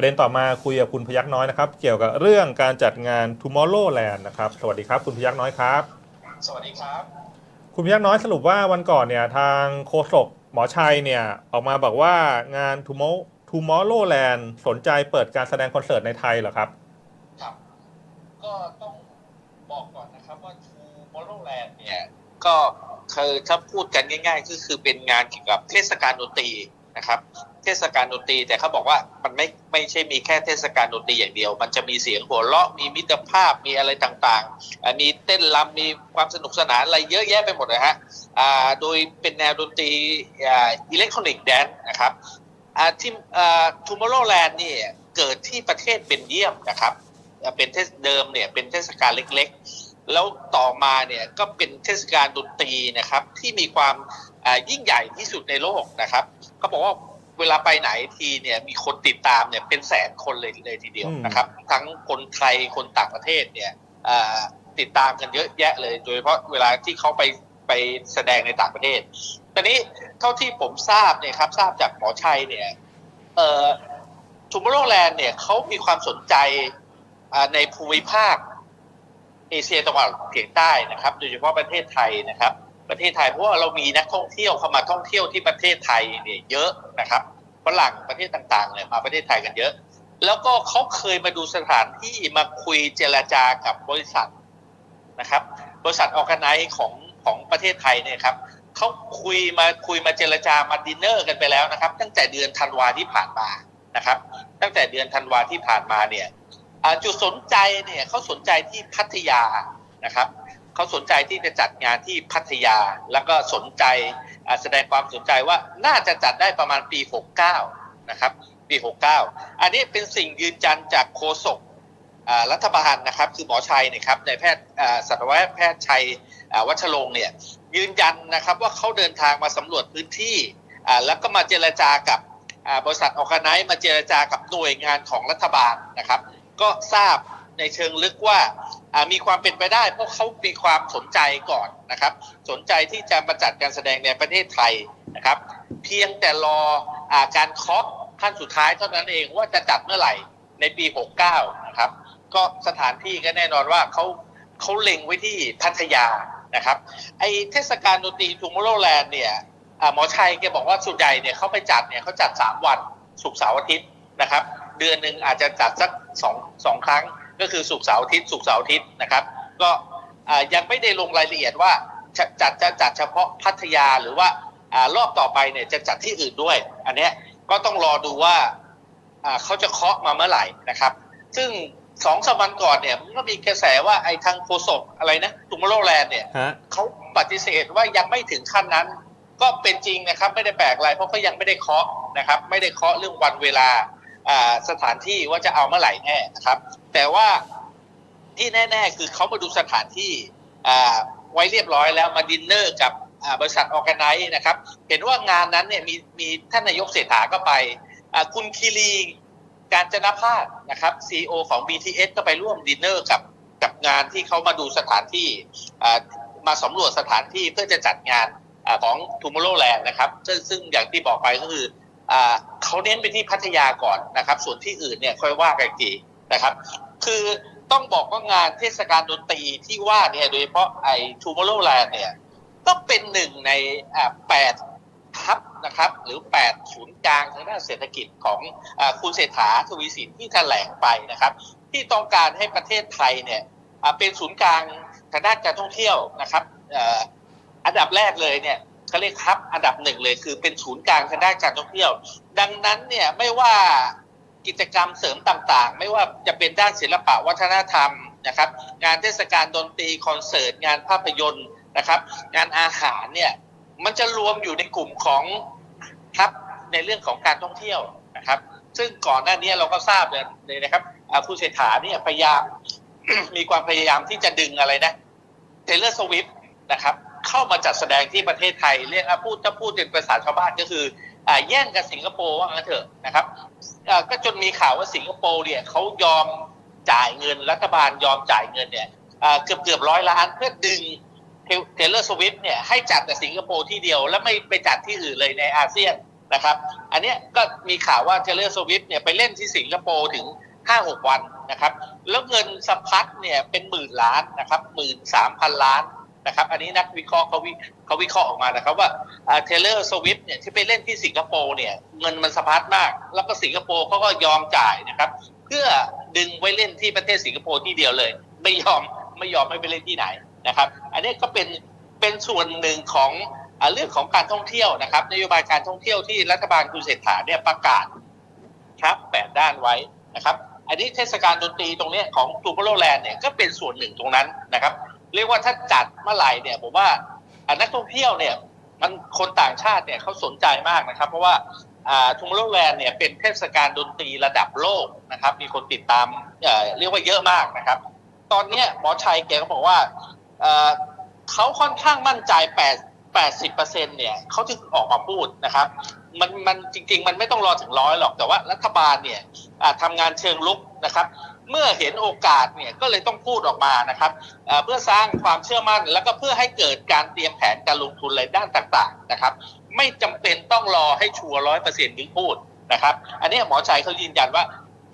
ประเด็นต่อมาคุยกับคุณพยักน้อยนะครับ เกี่ยวกับเรื่องการจัดงาน Tomorrowland นะครับ สวัสดีครับ คุณพยักน้อยครับ สวัสดีครับ คุณพยักน้อยสรุปว่าวันก่อนเนี่ยทางโฆษกหมอชัยเนี่ยออกมาบอกว่างาน Tomorrow Tomorrowland สนใจเปิดการแสดงคอนเสิร์ตในไทยเหรอครับ ครับ ก็ต้องบอกก่อนนะครับว่า Tomorrowland เนี่ยก็คือถ้าพูดกันง่าย ๆ ก็คือเป็นงานเกี่ยวกับเทศกาลดนตรีนะครับเทศกาลดนตรี แต่เขาบอกว่ามันไม่ไม่ใช่มีแค่เทศกาลดนตรีอย่างเดียว มันจะมีเสียงหัวเราะมีมิตรภาพมีอะไรต่างๆอ่ามีเต้นรำมีความสนุกสนานอะไรเยอะแยะไปหมดนะฮะโดยเป็นแนวดนตรีอิเล็กทรอนิกส์แดนนะครับที่อ่า Tomorrowland นี่เกิดที่ประเทศเบนเยียมนะครับเป็นเทศเดิมเนี่ยเป็นเทศกาลเล็กๆ แล้วต่อมาเนี่ยก็เป็นเทศกาลดนตรีนะครับที่มีความยิ่งใหญ่ที่สุดในโลกนะครับเขาบอกว่า เวลาไปไหนทีเนี่ยมีคนติดตามเนี่ยเป็นแสนคนเลยเลยทีเดียวอืมนะครับ ทั้งคนไทยคนต่างประเทศเนี่ยอ่าติดตามกันเยอะแยะเลย โดยเฉพาะเวลาที่เขาไปไปแสดงในต่างประเทศตอนนี้เท่าที่ผมทราบเนี่ยครับทราบจากหมอชัยเนี่ยเอ่อทูมโรแลนด์เนี่ยเขามีความสนใจอ่าในภูมิภาคเอเชียตะวันออกเฉียงใต้นะครับ โดยเฉพาะประเทศไทยนะครับ ประเทศไทยเพราะว่าเรามีนักท่องเที่ยวเข้ามาท่องเที่ยวที่ประเทศไทยเนี่ยเยอะนะครับฝรั่งประเทศต่างๆเนี่ยมาประเทศไทยกันเยอะ แล้วก็เขาเคยมาดูสถานที่มาคุยเจรจากับบริษัทนะครับ บริษัทออแกไนซ์ของของประเทศไทยเนี่ยครับเขาคุยมาคุยมาเจรจามาดินเนอร์กันไปแล้วนะครับ ตั้งแต่เดือนธันวาที่ผ่านมานะครับ ตั้งแต่เดือนธันวาที่ผ่านมาเนี่ยจุดสนใจเนี่ยเขาสนใจที่พัทยานะครับ เขาสนใจที่จะจัดงานที่พัทยา แล้วก็สนใจแสดงความสนใจว่าน่าจะจัดได้ประมาณปี 69 นะครับ ปี 69 อันนี้เป็นสิ่งยืนยันจากโฆษกรัฐบาลนะครับ คือหมอชัยเนะครับในแพทย์สัตวแพทย์ชัยวัชรงค์เนี่ยยืนยันนะครับว่าเขาเดินทางมาสำรวจพื้นที่แล้วก็มาเจรจากับบริษัทออคไนซ์มาเจรจากับหน่วยงานของรัฐบาลนะครับ ก็ทราบ ในเชิงลึกว่ามีความเป็นไปได้ เพราะเขามีความสนใจก่อนนะครับ สนใจที่จะมาจัดการแสดงในประเทศไทยนะครับ เพียงแต่รออาการเคาะขั้นสุดท้ายเท่านั้นเองว่าจะจัดเมื่อไหร่ในปี 69 นะครับ ก็สถานที่ก็แน่นอนว่าเขาเขาเล็งไว้ที่พัทยานะครับ ไอเทศกาลดนตรีทูมโรแลนด์เนี่ยหมอชัยแกบอกว่าส่วนใหญ่เนี่ยเขาไปจัดเนี่ยเขาจัด 3 วันศุกร์เสาร์อาทิตย์นะครับ เดือนหนึ่งอาจจะจัดสักสองสองครั้ง ก็คือศุกร์เสาร์อาทิตย์ศุกร์เสาร์อาทิตย์นะครับ ก็อ่ายังไม่ได้ลงรายละเอียดว่าจะจัดจะจัดเฉพาะพัทยาหรือว่าอ่ารอบต่อไปเนี่ยจะจัดที่อื่นด้วย อันเนี้ยก็ต้องรอดูว่าอ่าเขาจะเคาะมาเมื่อไหร่นะครับ ซึ่งสองสามวันก่อนเนี่ยมันก็มีกระแสว่าไอ้ทางโฆษกอะไรนะทูมโรแลนด์เนี่ยฮะเขาปฏิเสธว่ายังไม่ถึงขั้นนั้น ก็เป็นจริงนะครับ ไม่ได้แปลกอะไรเพราะเขายังไม่ได้เคาะนะครับ ไม่ได้เคาะเรื่องวันเวลาอ่า สถานที่ว่าจะเอาเมื่อไหร่แน่นะครับ แต่ว่าที่แน่ ๆ คือเขามาดูสถานที่ไว้เรียบร้อยแล้วมาดินเนอร์กับบริษัทออแกไนซ์นะครับ เห็นว่างานนั้นเนี่ยมีมีท่านนายกเศรษฐาก็ไปคุณคีรีการจนภาคนะครับซีอของ BTS ก็ไปร่วมดินเนอร์กับกับงานที่เขามาดูสถานที่มาสำรวจสถานที่เพื่อจะจัดงานอของ Tomorrowland นะครับซึ่งซึ่งอย่างที่บอกไปก็คืออ เขาเน้นไปที่พัทยาก่อนนะครับ ส่วนที่อื่นเนี่ยค่อยว่ากันทีนะครับ คือต้องบอกว่างานเทศกาลดนตรีที่ว่าเนี่ยโดยเฉพาะไอ้ Tomorrowland เนี่ยต้องเป็นหนึ่งในแปดทับนะครับ หรือแปดศูนย์กลางทางด้านเศรษฐกิจของอคุณเศรษฐาทวีสินที่แถลงไปนะครับ ที่ต้องการให้ประเทศไทยเนี่ยเป็นศูนย์กลางทางด้านการท่องเที่ยวนะครับอันดับแรกเลยเนี่ย เขาเรียกครับอันดับหนึ่งเลยคือเป็นศูนย์กลางทางด้านการท่องเที่ยว ดังนั้นเนี่ยไม่ว่ากิจกรรมเสริมต่างๆ ไม่ว่าจะเป็นด้านศิลปะวัฒนธรรมนะครับ งานเทศกาลดนตรีคอนเสิร์ต งานภาพยนตร์นะครับ งานอาหารเนี่ยมันจะรวมอยู่ในกลุ่มของครับในเรื่องของการท่องเที่ยวนะครับ ซึ่งก่อนหน้านี้เราก็ทราบเลยนะครับอาผู้เศรษฐาเนี่ยพยายามมีความพยายามที่จะดึงอะไรนะเทเลอร์สวิฟนะครับ เข้ามาจัดแสดงที่ประเทศไทยเรียกพูดถ้าพูดเป็นภาษาชาวบ้านก็คืออแย่งกับสิงคโปร์ว่างั้นเถอะนะครับก็จนมีข่าวว่าสิงคโปร์เนี่ยเขายอมจ่ายเงินรัฐบาลยอมจ่ายเงินเนี่ยเกือบเกือบร้อยล้านเพื่อดึงเทเลอร์สวิฟเนี่ยให้จัดแต่สิงคโปร์ที่เดียว แล้วไม่ไปจัดที่อื่นเลยในอาเซียนนะครับ อันนี้ก็มีข่าวว่าเทเลอร์สวิฟเนี่ยไปเล่นที่สิงคโปร์ถึง 5-6 วันนะครับ แล้วเงินสะพัดเนี่ยเป็นหมื่นล้านนะครับหมื่นสามพันล้าน นะครับ อันนี้นักวิเคราะห์เขาวิเขาวิเคราะห์ออกมานะครับว่าเทเลอร์สวิฟเนี่ยที่ไปเล่นที่สิงคโปร์เนี่ยเงินมันสะพัดมาก แล้วก็สิงคโปร์เขาก็ยอมจ่ายนะครับ เพื่อดึงไว้เล่นที่ประเทศสิงคโปร์ที่เดียวเลย ไม่ยอมไม่ยอมให้ไปเล่นที่ไหนนะครับ อันนี้ก็เป็นเป็นส่วนหนึ่งของอเรื่องของการท่องเที่ยวนะครับนโยบายการท่องเที่ยวที่รัฐบาลคุณเศรษฐาเนี่ยประกาศครับแปดด้านไว้นะครับ อันนี้เทศกาลดนตรีตรงนี้ของทูบโรแลนด์เนี่ยก็เป็นส่วนหนึ่งตรงนั้นนะครับ เรียกว่าถ้าจัดเมื่อไหร่เนี่ยผมว่านักท่องเที่ยวเนี่ยมันคนต่างชาติเนี่ยเขาสนใจมากนะครับ เพราะว่าทูมโรแลนด์เนี่ยเป็นเทศกาลดนตรีระดับโลกนะครับ มีคนติดตามเเรียกว่าเยอะมากนะครับ ตอนนี้หมอชัยแกก็บอกว่าเเขาค่อนข้างมั่นใจ8 80เปอร์เซ็นเนี่ยเขาถึงออกมาพูดนะครับ มันมันจริง ๆ มันไม่ต้องรอถึงร้อยหรอกแต่ว่ารัฐบาลเนี่ยทำงานเชิงลุกนะครับ เมื่อเห็นโอกาสเนี่ยก็เลยต้องพูดออกมานะครับเพื่อสร้างความเชื่อมั่น แล้วก็เพื่อให้เกิดการเตรียมแผนการลงทุนในด้านต่างๆนะครับ ไม่จำเป็นต้องรอให้ชัวร์ร้อยเปอร์เซ็นต์ถึงพูดนะครับ อันนี้หมอชัยเขายืนยันว่า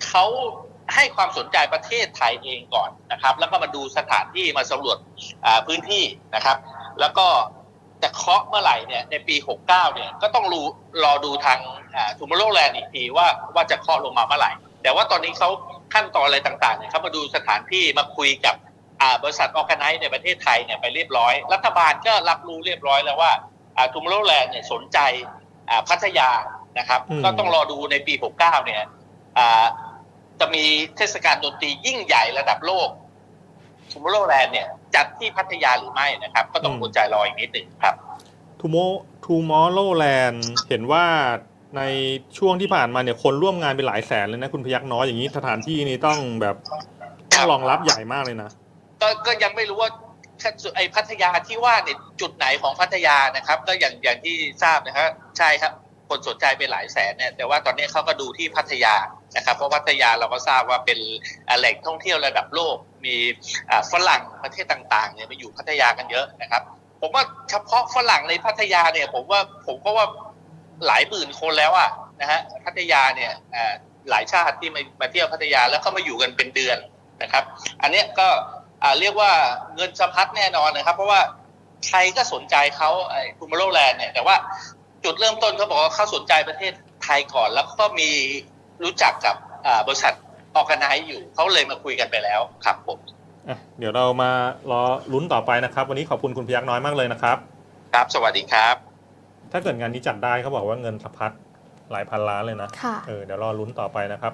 เขาให้ความสนใจประเทศไทยเองก่อนนะครับ แล้วก็มาดูสถานที่มาสำรวจพื้นที่นะครับ แล้วก็จะเคาะเมื่อไหร่เนี่ยในปี 69 เนี่ยก็ต้องรู้รอดูทางทูมโรแลนด์อีกทีว่าว่าจะเคาะลงมาเมื่อไหร่ แต่ว่าตอนนี้เขา ขั้นตอนอะไรต่างๆเนี่ยเขามาดูสถานที่มาคุยกับอ่าบริษัทออแกไนซ์ในประเทศไทยเนี่ยไปเรียบร้อย รัฐบาลก็รับรู้เรียบร้อยแล้วว่าทูมโรแลนด์เนี่ยสนใจอ่าพัทยานะครับอืมก็ต้องรอดูในปี 69 เนี่ยอ่าจะมีเทศกาลดนตรียิ่งใหญ่ระดับโลกทูมโรแลนด์เนี่ยจัดที่พัทยาหรือไม่นะครับ ก็ต้องอดใจรออีกนิดหนึ่งครับทูโมทูมอร์โลแลนด์เห็นว่า ในช่วงที่ผ่านมาเนี่ยคนร่วมงานเป็นหลายแสนเลยนะคุณพยักน้อยอย่างนี้สถานที่นี้ต้องแบบต้องรองรับใหญ่มากเลยนะก็ก็ยังไม่รู้ว่าไอ้พัทยาที่ว่าเนี่ยจุดไหนของพัทยานะครับ ก็อย่างอย่างที่ทราบนะครับใช่ครับ คนสนใจไปหลายแสนเนี่ยแต่ว่าตอนนี้เขาก็ดูที่พัทยานะครับเพราะพัทยาเราก็ทราบว่าเป็นอ่าแหล่งท่องเที่ยวระดับโลก มีอ่าฝรั่งประเทศต่างๆเนี่ยมาอยู่พัทยากันเยอะนะครับ ผมว่าเฉพาะฝรั่งในพัทยาเนี่ย ผมว่าผมก็ว่า หลายหมื่นคนแล้วอะนะฮะพัทยาเนี่ยอ่าหลายชาติที่มามาเที่ยวพัทยาแล้วก็มาอยู่กันเป็นเดือนนะครับ อันเนี้ยก็อ่าเรียกว่าเงินสะพัดแน่นอนนะครับ เพราะว่าใครก็สนใจเขาไอ้ทูมโรแลนด์เนี่ยแต่ว่าจุดเริ่มต้นเขาบอกว่าเขาสนใจประเทศไทยก่อน แล้วก็มีรู้จักกับอ่าบริษัทออกไนซ์อยู่เขาเลยมาคุยกันไปแล้วครับผมอะเดี๋ยวเรามารอลุ้นต่อไปนะครับ วันนี้ขอบคุณคุณพยักน้อยมากเลยนะครับ ครับ สวัสดีครับ ถ้าเกิดงานนี้จัดได้เขาบอกว่าเงินสะพัดหลายพันล้านเลยนะ ค่ะ เออเดี๋ยวรอลุ้นต่อไปนะครับ